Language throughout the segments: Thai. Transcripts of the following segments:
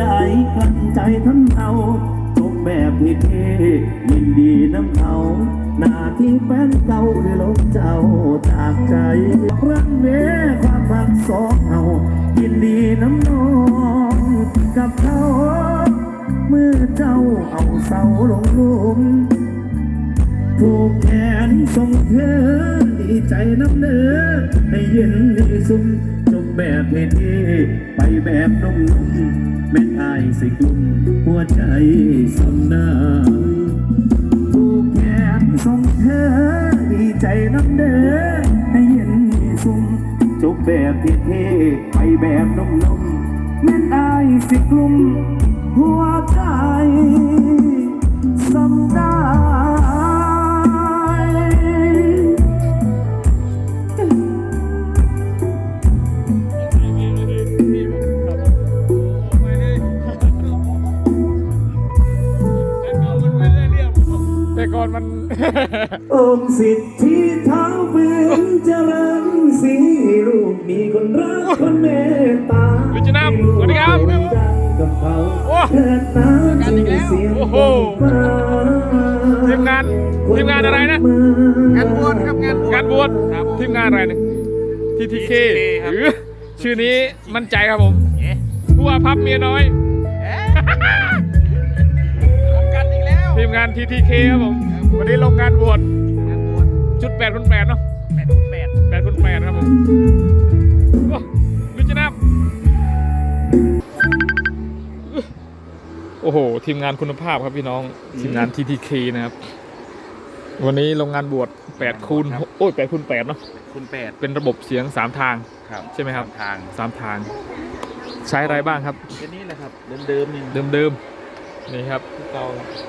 ได้กลั้นใจทั้งเอาจบแบบนี้เท่ๆยินดีน้ำเขาหน้าที่แฟนเก่าหรือลบเจ้าจากใจรักเวความรักสองเอายินดีน้ำน้องกับเขาเมื่อเจ้าเอาเสาลงลุมผูกแขนส่งเธอดีใจน้ำเนื้อให้เย็นดีสุม แบบเท่ๆไปแบบนุ่มๆไม่อายสิกลุ่มหัวใจสำนาผูกแขนส่งเธอดีใจน้ำเนื้อให้เย็นสุมจบแบบเท่ๆไปแบบนุ่มๆไม่อายสิกลุ่มหัวใจสำนา แต่ก่อนมัน องค์สิทธิ์ที่เท้าเบือนเจริญสีลูกมีคนรักคนเมตตาวิจิตรสวัสดีครับให้ลูกดังกับเขาโอ้เถิดน้ำชื่อเสียงโอ้โห ฟ้าทีมงานทีมงานอะไรนะ งานบวชครับงานงานบวชทีมงานอะไรนะทีทีเคหรือชื่อนี้มั่นใจครับผมผู้ว่าพับเมียน้อยกันอีกแล้ว ทีมงานทีทีเคครับผม วันนี้ลงงานบวชงานบวชชุดแปดคนแปดเนาะแปดคูณแปดแปดคนแปดครับผมโอ้วิจิตรสโอ้โห ทีมงานคุณภาพครับพี่น้องทีมงาน TTK นะครับ วันนี้ลงงานบวช8คูณโอ้ย8คูณ8เนาะคูณแปดเป็นระบบเสียง 3 ทางครับใช่ไหมครับทาง3ทาง ใช้อะไรบ้างครับแค่นี้แหละครับ เดิมๆนี่เดิมๆนี่ครับเก่า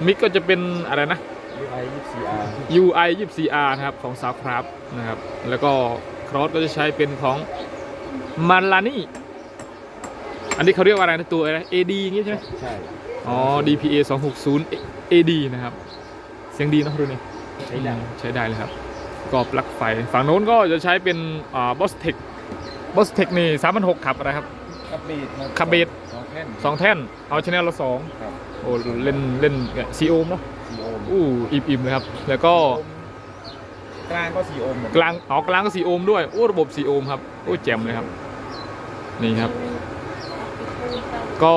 มิกก็จะเป็นอะไรนะ UI 24R UI 24R นะครับของซาวคราฟนะครับ แล้วก็ครอสก็จะใช้เป็นของมาลานี่อันนี้เขาเรียกว่าอะไรนะตัวอะไร AD อย่างงี้ใช่ไหมใช่ อ๋อ DPA 260 AD นะครับ เสียงดีเนอะรุ่นนี้ใช้ได้ใช้ได้เลยครับก็ปลั๊กไฟ ฝั่งโน้นก็จะใช้เป็นอ่า Boss Tech Boss Tech นี่3,600ขับอะไรครับคับเบดคับเบสสองแท่นสองแท่น เอาชแนลละสองครับโอ้เล่นเล่นซีโอมเนาะ สี่โอห์มอู้อิ่มๆเลยครับ แล้วก็กลางก็สี่โอห์มหมดกลางอ๋อกลางก็ซีโอมด้วยโอ้ระบบซีโอมครับโอ้แจ่มเลยครับ นี่ครับ ก็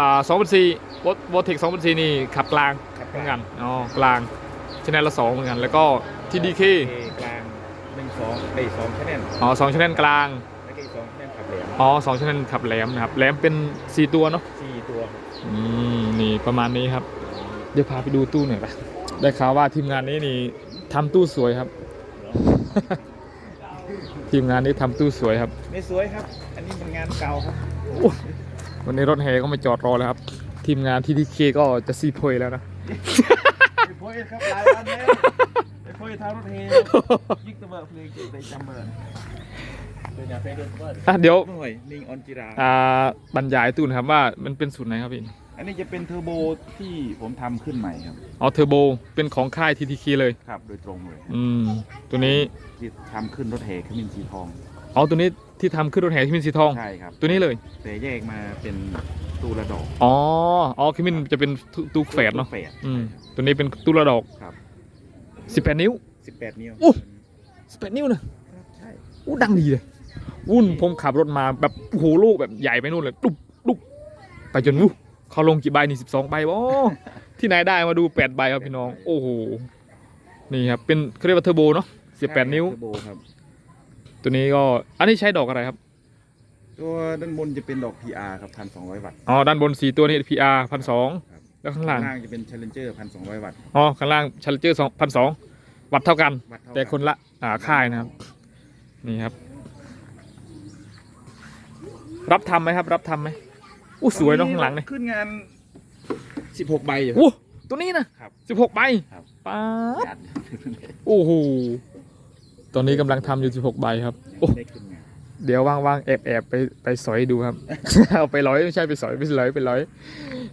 อ่า2,400วอวอเทค2,400นี่ขับกลางครับเหมือนกันอ๋อกลางชแนลละสองเหมือนกันแล้วก็ TDK กลางหนึ่งสองไอ้ยสองแท่นอ๋อสองชแนลกลางแล้วก็อีกสองแท่นขับแหลมอ๋อสองชแนลขับแหลมนะครับแหลมเป็นสี่ตัวเนาะ สี่ตัวครับอืมนี่ประมาณนี้ครับ เดี๋ยวพาไปดูตู้หน่อยปะได้ข่าวว่าทีมงานนี้นี่ทำตู้สวยครับ ทีมงานนี้ทำตู้สวยครับ ไม่สวยครับ อันนี้เป็นงานเก่าครับ วันนี้รถแห่ก็มาจอดรอแล้วครับ ทีมงานที่ทีเคก็จะซีโพยแล้วนะไปโพยครับหลายวันแล้วไปโพยทางรถเฮยิกตะเบิร์เพลงเก่งไปจำเบิร์เดินอยากไปเดินเบิร์อะเดี๋ยวหน่วยลิงออนจิราอ่าบรรยายตู้หนะครับว่ามันเป็นสูตรไหนครับพี่ อันนี้จะเป็นเทอร์โบที่ผมทำขึ้นใหม่ครับอ๋อเทอร์โบเป็นของค่ายทีทีเคเลย ครับ โดยตรงเลยอืม ตัวนี้ที่ทำขึ้นรถแห่ขมิ้นสีทองอ๋อตัวนี้ที่ทำขึ้นรถแห่ที่มินสีทอง ใช่ครับตัวนี้เลย แต่แยกมาเป็นตู้ระดอกอ๋ออ๋อคิมินจะเป็นตู้ตู้แฝดเนาะตู้แฝด อืมตัวนี้เป็นตู้ระดอกครับ18นิ้ว สิบแปดนิ้วอู้18นิ้วนะครับใช่อู้ดังดีเลยวุ่นผมขับรถมาแบบโอ้โหลูกแบบใหญ่ไปนู่นเลยตุ๊บตุ๊บไปจนวู้ เขาลงกี่ใบนี่12ใบบ่ที่ไหนได้มาดู8ใบครับพี่น้อง โอ้โห นี่ครับ เป็นเขาเรียกว่าเทอร์โบเนาะ18นิ้วเทอร์โบครับตัวนี้ก็ อันนี้ใช้ดอกอะไรครับ ตัวด้านบนจะเป็นดอก PR ครับพันสองร้อยวัตต์ อ๋อ ด้านบนสีตัวนี้ PR พันสองครับ แล้วข้างล่างจะเป็น Challenger พันสองร้อยวัตต์อ๋อ ข้างล่างชัลเจอร์สองพันสองวัตต์เท่ากัน วัตต์เท่าแต่คนละอ่าค่ายนะครับ นี่ครับ รับทำไหมครับ รับทำไหม อู้สวยเนาะข้างหลังเนี่ยขึ้นงานสิบหกใบอยู่ อู้ตัวนี้นะครับสิบหกใบครับ ป๊าดจัดโอ้โหตอนนี้กำลังทำอยู่สิบหกใบครับโอ้ได้ขึ้นงานเดี๋ยวว่างๆแอบแอบไปไปสอยดูครับ เอาไปร้อยไม่ใช่ไปสอยไปร้อยไปร้อย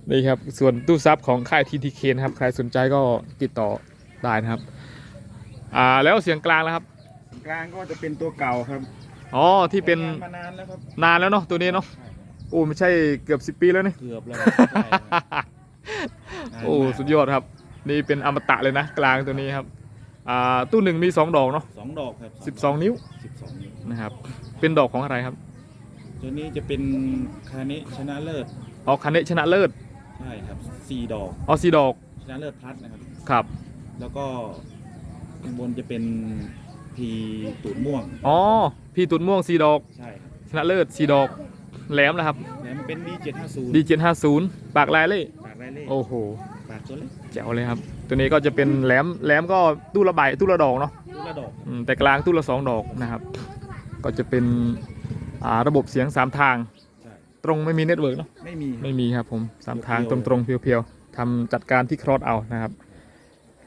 นี่ครับ ส่วนตู้ซับของค่าย TTK นะครับ ใครสนใจก็ติดต่อได้นะครับ อ่าแล้วเสียงกลางแล้วครับกลางก็จะเป็นตัวเก่าครับอ๋อที่เป็นทำงานมานานแล้วครับนานแล้วเนาะตัวนี้เนาะใช่ โโอ้ไม่ใช่เกือบสิบ10ปีแล้วนี่ เกือบแล้วครับใช่ครับโอ้สุดยอดครับ นี่เป็นอมตะเลยนะ กลางตัวนี้ครับอ่าตู้หนึ่งมีสองดอกเนาะสองดอกครับสิบสองนิ้วสิบสองนิ้วนะครับเป็นดอกของอะไรครับตัวนี้จะเป็นคานิชนะเลิศอ๋อคันเนชนะเลิศใช่ครับสี่ดอกอ๋อสีดอกชนะเลิศพลัสนะครับ ครับแล้วก็ข้างบนจะเป็นพีตูดม่วงอ๋อพี่ตุนม่วงสีดอก ใช่ครับชนะเลิศสีดอก แหลมนะครับแล้วมันเป็น D750 ดีเจนห้าศูนย์ปากลายเล่ปากไรเล่โอ้โห ปากตัวเล็กแจ๋วเลยครับ ตัวนี้ก็จะเป็นแหลมแหลมก็ตู้ละใบตู้ละดอกเนาะลูกละดอกอืมแต่กลางตู้ละสองดอกนะครับ ก็จะเป็นอ่าระบบเสียงสามทาง ใช่ตรงไม่มีเน็ตเวิร์กเนาะ ไม่มี ไม่มีครับผมสามทางเพีตยวๆรงๆเพียวๆทำจัดการที่ครอสเอานะครับ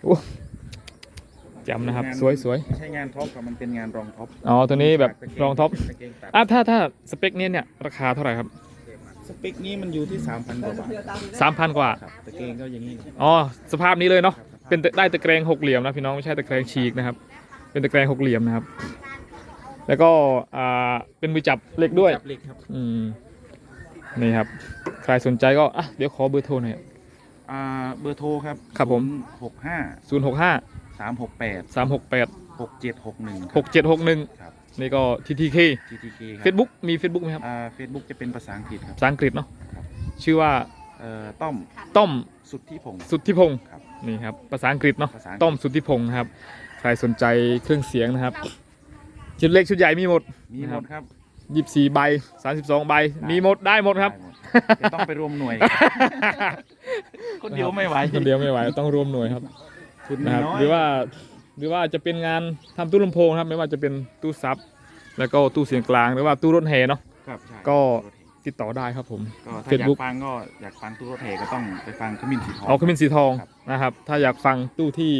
โอ้ จำนะครับ สวยสวยไม่ใช่งานท็อปครับมันเป็นงานรองท็อปๆอ๋อตัวนี้แบบรองท็อปตะเกงตัดอะถ้าถ้าสเปคเนี้ยเนี่ยราคาเท่าไหร่ครับสเปคนี้มันอยู่ที่ 3,000 กว่าบาทสามพันกว่าครับตะเกงก็อย่างนี้อ๋อสภาพนี้เลยเนาะครับเป็นตะได้ตะแกรงหกเหลี่ยมนะพี่น้องไม่ใช่ตะแกรงฉีกนะครับ เป็นตะแกรงหกเหลี่ยมนะครับ แล้วก็อ่าเป็นมือจับเหล็กด้วยจับเหล็กครับอืมนี่ครับ ใครสนใจก็อะเดี๋ยวขอเบอร์โทรหน่อยอ่าเบอร์โทรครับครับผมหกห้าศูนย์หกห้า สามหกแปดสามหกแปดหกเจ็ดหกหนึ่งหกเจ็ดหกหนึ่งครับนี่ก็ทีทีเค TTK ครับเฟซบุ๊กมีเฟซบุ๊กไหมครับอ่าเฟซบุ๊กจะเป็นภาษาอังกฤษครับภาษาอังกฤษเนาะครับชื่อว่าเอ่อต้อมต้อมสุดที่พงศ์สุทธิพงศ์ครับนี่ครับภาษาอังกฤษเนาะภาษาอังกฤษต้อมสุทธิพงศ์นะครับใครสนใจเครื่องเสียงนะครับ ชุดเล็กชุดใหญ่มีหมดมีหมดครับยี่สิบสี่ใบสามสิบสองใบ มีหมดได้หมดครับได้หมดจะต้องไปรวมหน่วย คนเดียวไม่ไหวคนเดียวไม่ไหวต้องรวมหน่วยครับ ทุนมีนะครับน้อยหรือว่าหรือว่าจะเป็นงานทำตู้ลำโพงนะครับไม่ว่าจะเป็นตู้ซับแล้วก็ตู้เสียงกลางหรือว่าตู้รถแห่เนาะ ครับใช่ก็ ติดต่อได้ครับผม ก็ถ้าอยาก Facebook ฟังก็อยากฟังตู้รถเทก็ต้องไปฟังขมิ้นสีทอง เอาขมิ้นสีทองครับ นะครับ ถ้าอยากฟังตู้ที่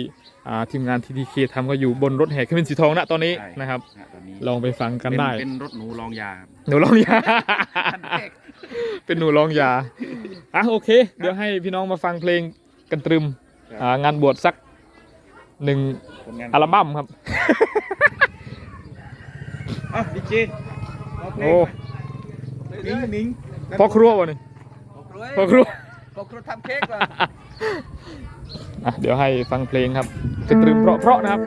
อ่าทีมงานทีทีเคทำก็อยู่บนรถแห่ขมิ้นสีทองณตอนนี้ใช่นะครับ ฮตอนนี้ลองไปฟังกันเป็นได้เป็นรถหนูรองยาครับ หนูลองยาคันแรก เป็นหนูลองยาอะโอเค เดี๋ยวให้พี่น้องมาฟังเพลงกันตรึมอ่างานบวชสัก หนึ่งผลงานอัลบั้มครับ อะดีเจโอ้นิ้งนิ้งพ่อครัววะนี่พ่อครัวพอครูทำเค้กว่ะอะเดี๋ยวให้ฟังเพลงครับกันตรึมเพราะๆนะครับ